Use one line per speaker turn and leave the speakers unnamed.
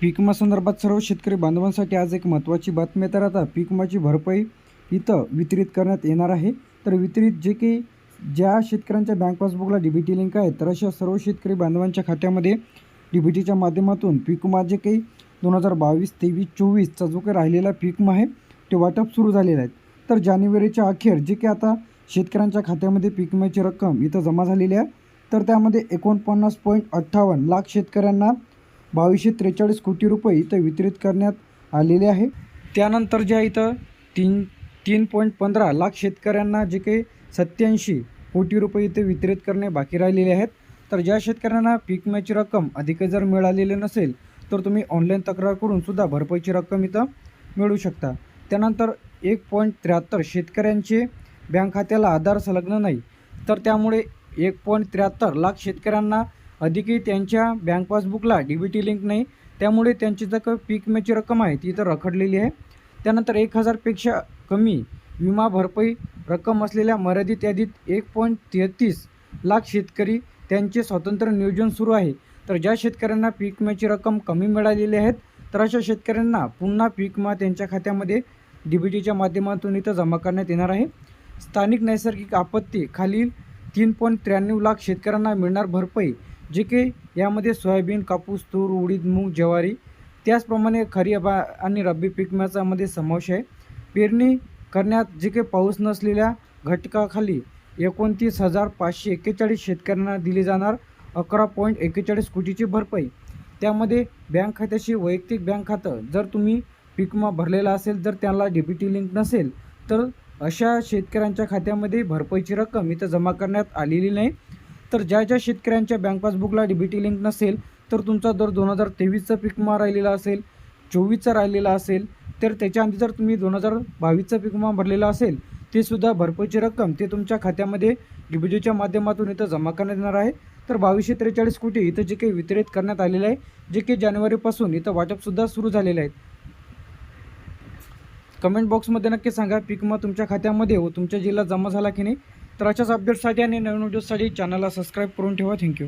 पीकमा संदर्भात सर्व शेतकरी बांधवांसाठी आज एक महत्त्वाची बातमी तर आता पीक विमाची भरपाई इथं वितरित करण्यात येणार आहे. तर वितरित जे काही ज्या शेतकऱ्यांच्या बँक पासबुकला डी बी टी लिंक आहे तर अशा सर्व शेतकरी बांधवांच्या खात्यामध्ये डी बी टीच्या माध्यमातून पीक जे काही दोन हजार बावीस तेवीस चोवीसचा जो काही राहिलेला पीक आहे ते वाटप सुरू झालेलं आहे. तर जानेवारीच्या अखेर जे काही आता शेतकऱ्यांच्या खात्यामध्ये पीकमाची रक्कम इथं जमा झालेली आहे. तर त्यामध्ये एकोणपन्नास पॉईंट अठ्ठावन्न लाख शेतकऱ्यांना बावीसशे त्रेचाळीस कोटी रुपये इथं वितरित करण्यात आलेले आहे. त्यानंतर जे आहे इथं तीन तीन पॉईंट पंधरा लाख शेतकऱ्यांना जे काही सत्याऐंशी कोटी रुपये इथे वितरित करणे बाकी राहिलेले आहेत. तर ज्या शेतकऱ्यांना पीक विम्याची रक्कम अधिक जर मिळालेली नसेल तर तुम्ही ऑनलाईन तक्रार करूनसुद्धा भरपाईची रक्कम इथं मिळू शकता. त्यानंतर एक पॉईंट त्र्याहत्तर शेतकऱ्यांचे बँक खात्याला आधार संलग्न नाही. तर त्यामुळे एक पॉईंट त्र्याहत्तर लाख शेतकऱ्यांना अधिकही त्यांच्या बँक पासबुकला डी बी टी लिंक नाही. त्यामुळे त्यांची जर का पीक विम्याची रक्कम आहे ती तर रखडलेली आहे. त्यानंतर एक हजारपेक्षा कमी विमा भरपाई रक्कम असलेल्या मर्यादित यादीत एक पॉईंट तेहतीस लाख शेतकरी त्यांचे स्वतंत्र नियोजन सुरू आहे. तर ज्या शेतकऱ्यांना पीक विम्याची रक्कम कमी मिळालेली आहेत तर अशा शेतकऱ्यांना पुन्हा पीक विमा त्यांच्या खात्यामध्ये डी बी टीच्या माध्यमातून इथं जमा करण्यात येणार आहे. स्थानिक नैसर्गिक आपत्ती खालील तीन पॉईंट त्र्याण्णव लाख शेतकऱ्यांना मिळणार भरपाई जे की यामध्ये सोयाबीन कापूस तूर उडीद मूग ज्वारी त्याचप्रमाणे खरीप आणि रब्बी पीक समावेश आहे. पेरणी करण्यात जे काही पाऊस नसलेल्या घटकाखाली एकोणतीस हजार पाचशे एक्केचाळीस शेतकऱ्यांना दिली जाणार अकरा पॉईंट एक्केचाळीस कोटीची भरपाई. त्यामध्ये बँक खात्याशी वैयक्तिक बँक खातं जर तुम्ही पिकमा भरलेला असेल जर त्याला डेबिटी लिंक नसेल तर अशा शेतकऱ्यांच्या खात्यामध्ये भरपाईची रक्कम इथं जमा करण्यात आलेली नाही. तर ज्या ज्या शेतकऱ्यांच्या बँक पासबुकला डी बी टी लिंक नसेल तर तुमचा दर दोन हजार तेवीसचा पिकमा विमा राहिलेला असेल चोवीसचा राहिलेला असेल तर त्याच्या आधी जर तुम्ही दोन हजार बावीसचा पिकमा विमा भरलेला असेल ते सुद्धा भरपाईची रक्कम ते तुमच्या खात्यामध्ये डी बी टीच्या माध्यमातून इथं जमा करण्यात येणार आहे. तर बावीसशे त्रेचाळीस कोटी इथं जे काही वितरित करण्यात आलेलं आहे जे काही जानेवारीपासून इथं वाटपसुद्धा सुरू झालेलं आहे. कमेंट बॉक्समध्ये नक्की सांगा पिकमा तुमच्या खात्यामध्ये व तुमच्या जिल्ह्यात जमा झाला की नाही. तर अशाच अपडेट्ससाठी आणि नवीन व्हिडिओसाठी चॅनलला सबस्क्राईब करून ठेवा. थँक्यू